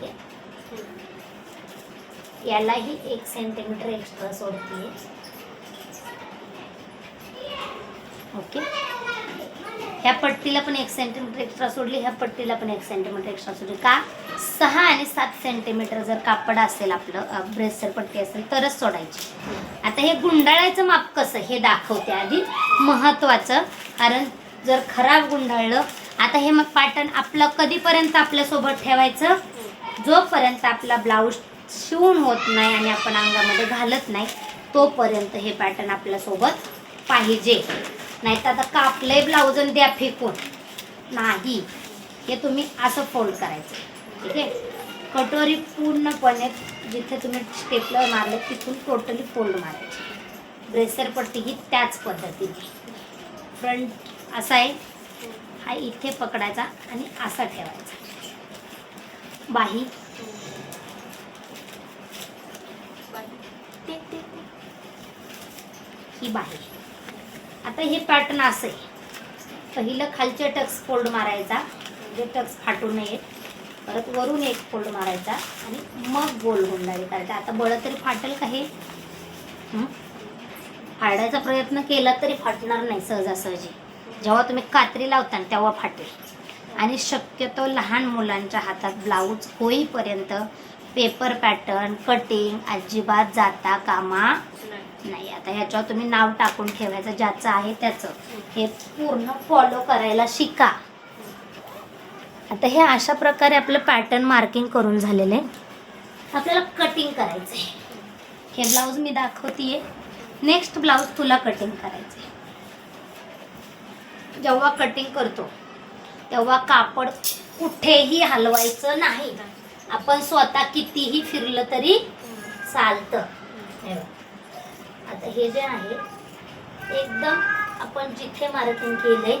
ठीक आहे यालाही एक सेंटीमीटर एक्स्ट्रा सोडते. ओके ह्या पट्टीला पण एक सेंटीमीटर एक्स्ट्रा सोडली ह्या पट्टीला पण एक सेंटीमीटर एक्स्ट्रा सोडली. का? सहा आणि सात सेंटीमीटर जर कापड असेल आपलं ब्रेसर पट्टी असेल तरच सोडायची. आता हे गुंडाळायचं माप कसं? हे दाखवते आधी. महत्त्वाचं कारण जर खराब गुंडाळलं आता हे मग पॅटर्न आपलं कधीपर्यंत आपल्यासोबत ठेवायचं? जोपर्यंत आपला ब्लाऊज शिवून होत नाही आणि आपण अंगामध्ये घालत नाही तोपर्यंत हे पॅटर्न आपल्यासोबत पाहिजे. नाही तर आता कापले ब्लाऊज आणि द्या फेकून. नाही. हे तुम्ही असं फोल्ड करायचं. ठीक आहे? कटोरी पूर्णपणे जिथे तुम्ही स्टेपलर मारले तिथून टोटली फोल्ड मारायची. ब्रेसरपट्टी ही त्याच पद्धतीने. फ्रंट असा आहे. हा इथे पकडायचा आणि असा ठेवायचा. बाही. ही बाही. आता हे पॅटर्न असं आहे. पहिलं खालचे टक्स फोल्ड मारायचा. म्हणजे टक्स फाटू नये. परत वरून एक फोल्ड मारायचा. आणि मग गोल गुंडाळी करायचा आता बळं तरी फाटेल का हे? फाडायचा प्रयत्न केला तरी फाटणार नाही सहजासहजी. जेव्हा तुम्ही कात्री लावता तेव्हा फाटेल. आणि शक्यतो लहान मुलांच्या हातात ब्लाऊज होईपर्यंत पेपर पॅटर्न कटिंग अजिबात जाता कामा नाही. आता ह्याच्यावर तुम्ही नाव टाकून ठेवायचं ज्याचं आहे त्याचं. हे पूर्ण फॉलो करायला शिका. आता हे अशा प्रकारे आपलं पॅटर्न मार्किंग करून झालेलं आहे. आपल्याला कटिंग करायचं आहे हे ब्लाऊज मी दाखवतीये. नेक्स्ट ब्लाऊज तुला कटिंग करायचं आहे जेव्हा कटिंग करतो तेव्हा कापड कुठेही हलवायचं नाही. आपण स्वतः कितीही फिरलं तरी चालतं. आता हे जे आहे एकदम आपण जिथे मार्किंग केलंय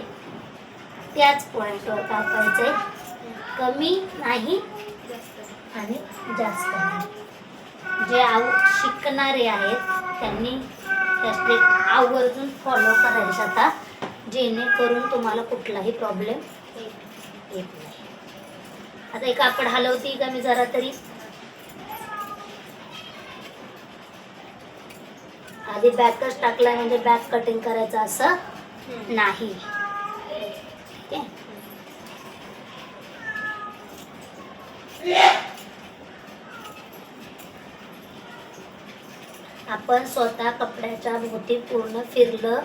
त्याच पॉईंटवर कापायचंय. कमी नाही आणि जास्त नाही. जे आव शिकणारे आहेत त्यांनी त्याचे आवर्जून फॉलो करायचं आता. जेणेकरून तुम्हाला कुठलाही प्रॉब्लेम येत नाही. आता एक कापड हलवती का मी जरा तरी? आधी बॅकच टाकलाय म्हणजे बॅक कटिंग करायचं असं नाही. ठीक आहे? आपण स्वतः कपड्याच्या भोवती पूर्ण फिरलं.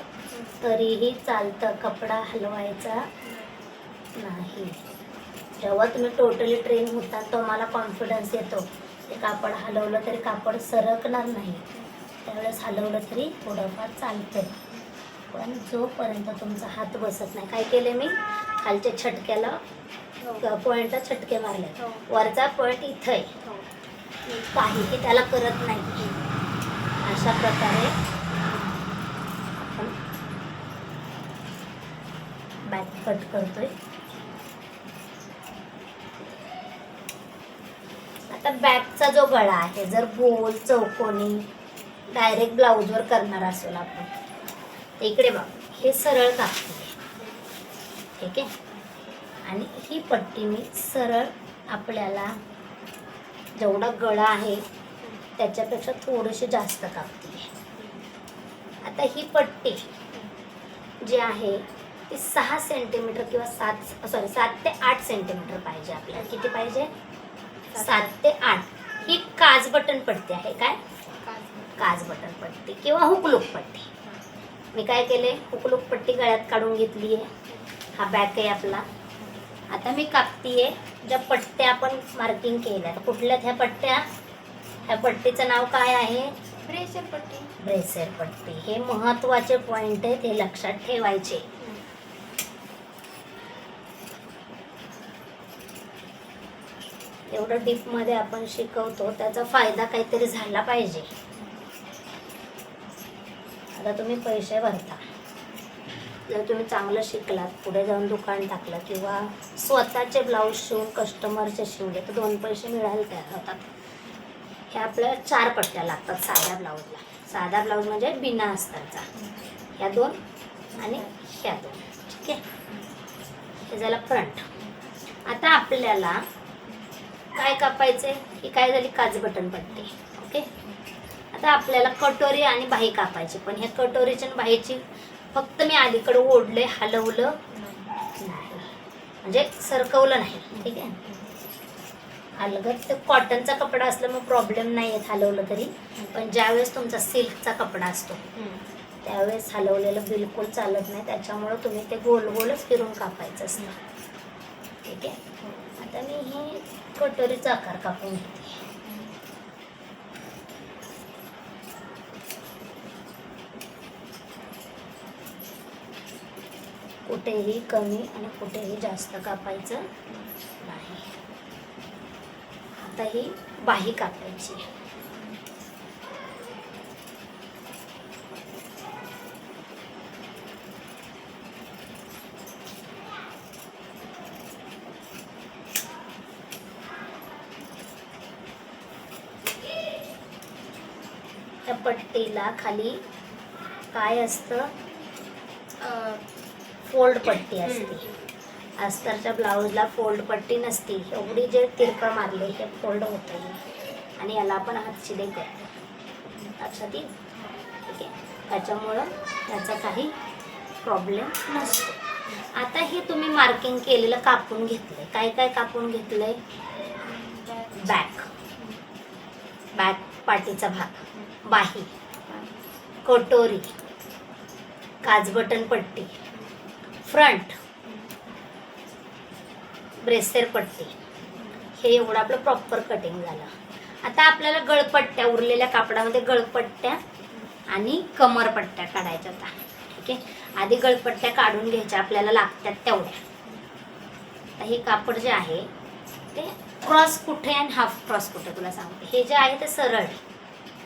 तरीही चालतं कपडा हलवायचा नाही. जेव्हा तुम्ही टोटली ट्रेन होता तुम्हाला कॉन्फिडन्स येतो. ते कापड हलवलं तरी कापड सरकणार नाही. त्यावेळेस हलवलं तरी थोडंफार चालतं पण जोपर्यंत तुमचा हात बसत नाही काय केले मी? खालच्या छटक्याला पॉईंटला छटके मारले. वरचा पॉईंट इथं आहे काहीही त्याला करत नाही. अशा प्रकारे बॅक कट करतोय. आता बॅकचा जो गळा आहे जर गोल चौकोनी डायरेक्ट ब्लाऊजवर करणार असेल आपण तर इकडे बघ हे सरळ कापते. ठीक आहे? आणि ही पट्टी मी सरळ आपल्याला जेवढा गळा आहे त्याच्यापेक्षा थोडीशी जास्त कापते. आता ही पट्टी जी आहे ती सहा सेंटीमीटर किंवा सात सॉरी सात ते आठ सेंटीमीटर पाहिजे आपल्याला. किती पाहिजे? सात ते आठ. ही काज बटन पट्टी आहे काय? काज बटन पट्टी किंवा हुकलूक पट्टी. मी काय केले? हुकलूक पट्टी गळ्यात काढून घेतली आहे हा बॅक आहे आपला. आता मी कापतीये. ज्या पट्ट्या आपण मार्किंग केल्या तर कुठल्यात ह्या पट्ट्या? ह्या पट्टीचं नाव काय आहे? प्रेशर पट्टी. ब्रेसेर पट्टी. हे महत्त्वाचे पॉइंट आहेत हे लक्षात ठेवायचे. एवढं डीपमध्ये आपण शिकवतो त्याचा फायदा काहीतरी झाला पाहिजे. आता तुम्ही पैसे भरता. जर तुम्ही चांगलं शिकलात पुढे जाऊन दुकान टाकलं किंवा स्वतःचे ब्लाऊज शिवून कस्टमरचे शिवले तर दोन पैसे मिळायला तयार होतात. हे आपल्या चार पट्ट्या लागतात साध्या ब्लाऊजला साधा ब्लाऊज म्हणजे बिना अस्तरचा ह्या दोन आणि ह्या दोन. ठीक आहे? हे झालं फ्रंट आता आपल्याला काय काय कापायचे की काय झाली काज बटन पडते. ओके? आता आपल्याला कटोरी आणि बाही कापायची. पण ह्या कटोरीची आणि बाहीची फक्त मी अलीकडे ओढले हलवलं नाही. म्हणजे सरकवलं नाही. ठीक आहे? अलगत ते कॉटनचा कपडा असल्यामुळे प्रॉब्लेम नाही आहेत हलवलं तरी. पण ज्यावेळेस तुमचा सिल्कचा कपडा असतो त्यावेळेस हलवलेलं बिलकुल चालत नाही. त्याच्यामुळं तुम्ही ते गोल गोलच फिरून कापायचं असतं. ठीक आहे. आता मी हे कटोरीचा आकार कापून घेते. कुठेही कमी आणि कुठेही जास्त कापायचं नाही. आता ही बाही कापायची. पट्टीला खाली काय असतं? फोल्ड पट्टी असते. अस्तरच्या ब्लाऊजला फोल्ड पट्टी नसती. एवढी जे तिरकं मारले हे फोल्ड होतं आणि याला आपण हातशिले करतो. लक्षात येईल ठीक आहे. त्याच्यामुळं त्याचा काही प्रॉब्लेम नसतो. आता हे तुम्ही मार्किंग केलेलं कापून घेतलंय. काय काय कापून घेतलंय? बॅक बॅक पाठीचा भाग. बाही कटोरी काजबटन पट्टी फ्रंट ब्रेसेर पट्टी. हे एवढं आपलं प्रॉपर कटिंग झालं. आता आपल्याला गळपट्ट्या उरलेल्या कापडामध्ये गळपट्ट्या आणि कमरपट्ट्या काढायच्या होत्या. ठीक आहे? आधी गळपट्ट्या काढून घ्यायच्या आपल्याला लागतात तेवढ्या. आता हे कापड जे आहे ते क्रॉस कुठे आणि हाफ क्रॉस कुठे तुला सांगते. हे जे आहे ते सरळ.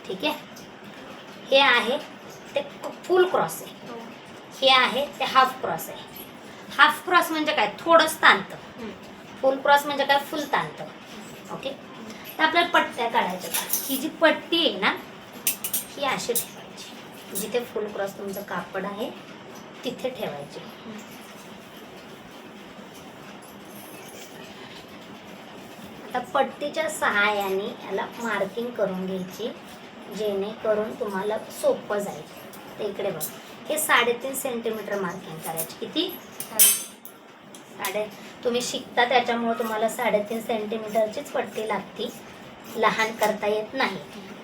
ठीक आहे? हे आहे ते फुल क्रॉस आहे. हे. आहे ते हाफ क्रॉस आहे. हाफ क्रॉस म्हणजे काय? थोडंच ताणतं. फुल क्रॉस म्हणजे काय? फुल ताणतं. ओके तर आपल्याला पट्ट्या काढायच्या. ही जी पट्टी आहे ना ही अशी ठेवायची. जिथे फुल क्रॉस तुमचं कापड आहे तिथे ठेवायची. आता पट्टीच्या सहाय्याने याला मार्किंग करून घ्यायची. जेणेकरून तुम्हाला सोपं जाईल. तर इकडे बघ. हे साडेतीन सेंटीमीटर मार्किंग करायची. किती? साडे तुम्ही शिकता त्याच्यामुळं तुम्हाला साडेतीन सेंटीमीटरचीच पट्टी लागती. लहान करता येत नाही.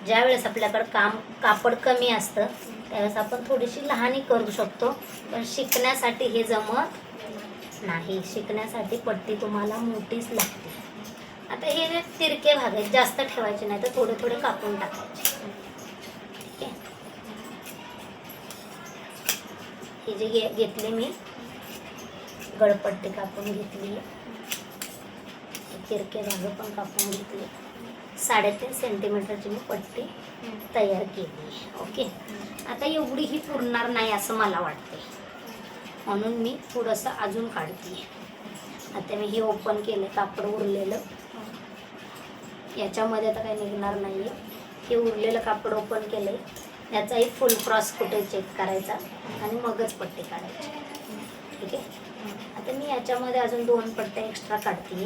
ज्यावेळेस आपल्याकडं काम कापड कमी असतं त्यावेळेस आपण थोडीशी लहानी करू शकतो. पण शिकण्यासाठी हे जमत नाही. शिकण्यासाठी पट्टी तुम्हाला मोठीच लागते. आता हे जे तिरके भाग आहेत जास्त ठेवायचे नाही तर थोडे थोडे कापून टाकायचे. हे जे घे घेतले मी. गळपट्टी कापून घेतली. किरके भाग पण कापून घेतले. साडेतीन सेंटीमीटरची मी पट्टी तयार केली. ओके? आता एवढी ही पुरणार नाही असं मला वाटते म्हणून मी थोडंसं अजून काढते. आता मी हे ओपन केलं कापड उरलेलं. याच्यामध्ये आता काही निघणार नाही आहे हे उरलेलं कापड ओपन केलं आहे याचाही फुल क्रॉस कुठे चेक करायचा आणि मगच पट्टी काढायची. ठीक आहे? आता मी याच्यामध्ये अजून दोन पट्ट्या एक्स्ट्रा काढते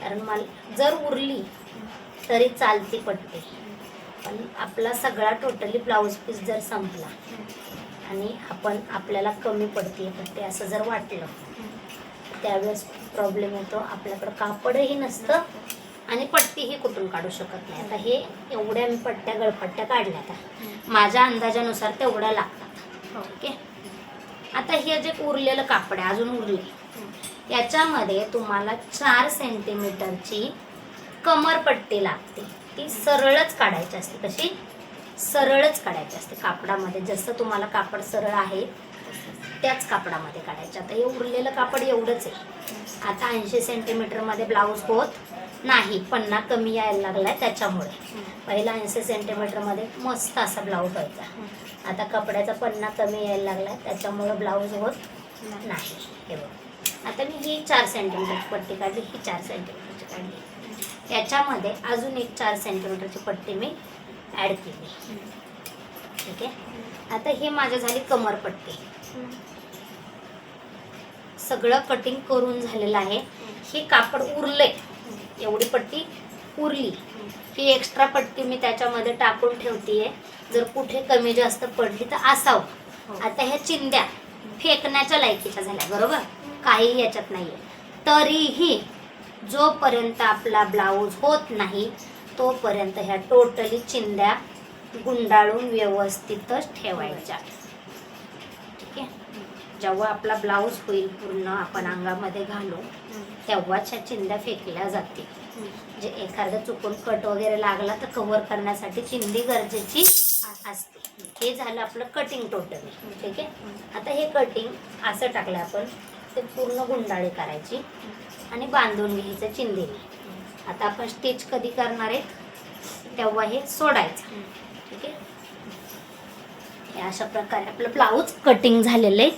कारण मला जर उरली तरी चालती पट्टी. पण आपला सगळा टोटली ब्लाऊज पीस जर संपला आणि आपण आपल्याला कमी पडते पट्टी असं जर वाटलं त्यावेळेस प्रॉब्लेम येतो. आपल्याकडं कापडही नसतं आणि पट्टीही कुठून काढू शकत नाही. आता हे एवढ्या मी पट्ट्या गळपट्ट्या काढल्या आता. माझ्या अंदाजानुसार तेवढ्या लागतात. ओके? आता हे जे उरलेलं कापड आहे अजून उरले. याच्यामध्ये तुम्हाला चार सेंटीमीटरची कमरपट्टी लागते. ती सरळच काढायची असते. कशी? सरळच काढायची असते कापडामध्ये. जसं तुम्हाला कापड सरळ आहे त्याच कापडामध्ये काढायचं. आता हे उरलेलं कापड एवढंच आहे. आता ऐंशी सेंटीमीटरमध्ये ब्लाऊज होत. नाही पन्ना कमी यायला लागलाय त्याच्यामुळे. पहिला ऐंशी सेंटीमीटरमध्ये मस्त असा ब्लाऊज व्हायचा. आता कपड्याचा पन्ना कमी यायला लागलाय त्याच्यामुळं ब्लाऊज होत नाही. हे बघ. आता मी ही चार सेंटीमीटरची पट्टी काढली ही चार सेंटीमीटरची काढली. याच्यामध्ये अजून एक चार सेंटीमीटरची पट्टी मी ॲड केली. ठीक आहे? आता हे माझ्या झाली कमरपट्टी सगळं कटिंग करून झालेलं आहे. हे कापड उरले एवढी पट्टी उरली. ही एक्स्ट्रा पट्टी मी त्याच्यामध्ये टाकून ठेवतीये. जर कुठे कमी जास्त पडली तर असावं. हो. आता ह्या चिंध्या फेकण्याच्या लायकीच्या झाल्या बरोबर? काही याच्यात नाहीये. तरीही जोपर्यंत आपला ब्लाऊज होत नाही तोपर्यंत ह्या टोटली चिंध्या गुंडाळून व्यवस्थितच ठेवायच्या. ठीक आहे? जेव्हा आपला ब्लाऊज होईल पूर्ण आपण अंगामध्ये घालू तेव्हाच ह्या चिंध्या फेकल्या जाते. म्हणजे एखादा चुकून कट वगैरे लागला तर कव्हर करण्यासाठी चिंदी गरजेची असते. हे झालं आपलं कटिंग टोटल ठीक आहे? आता हे कटिंग असं टाकलं आपण. ते पूर्ण गुंडाळी करायची आणि बांधून घ्यायचं चिंधीने. आता आपण स्टिच कधी करणार आहे तेव्हा हे सोडायचं. ठीक आहे? हे अशा प्रकारे आपलं ब्लाऊज कटिंग झालेलं आहे.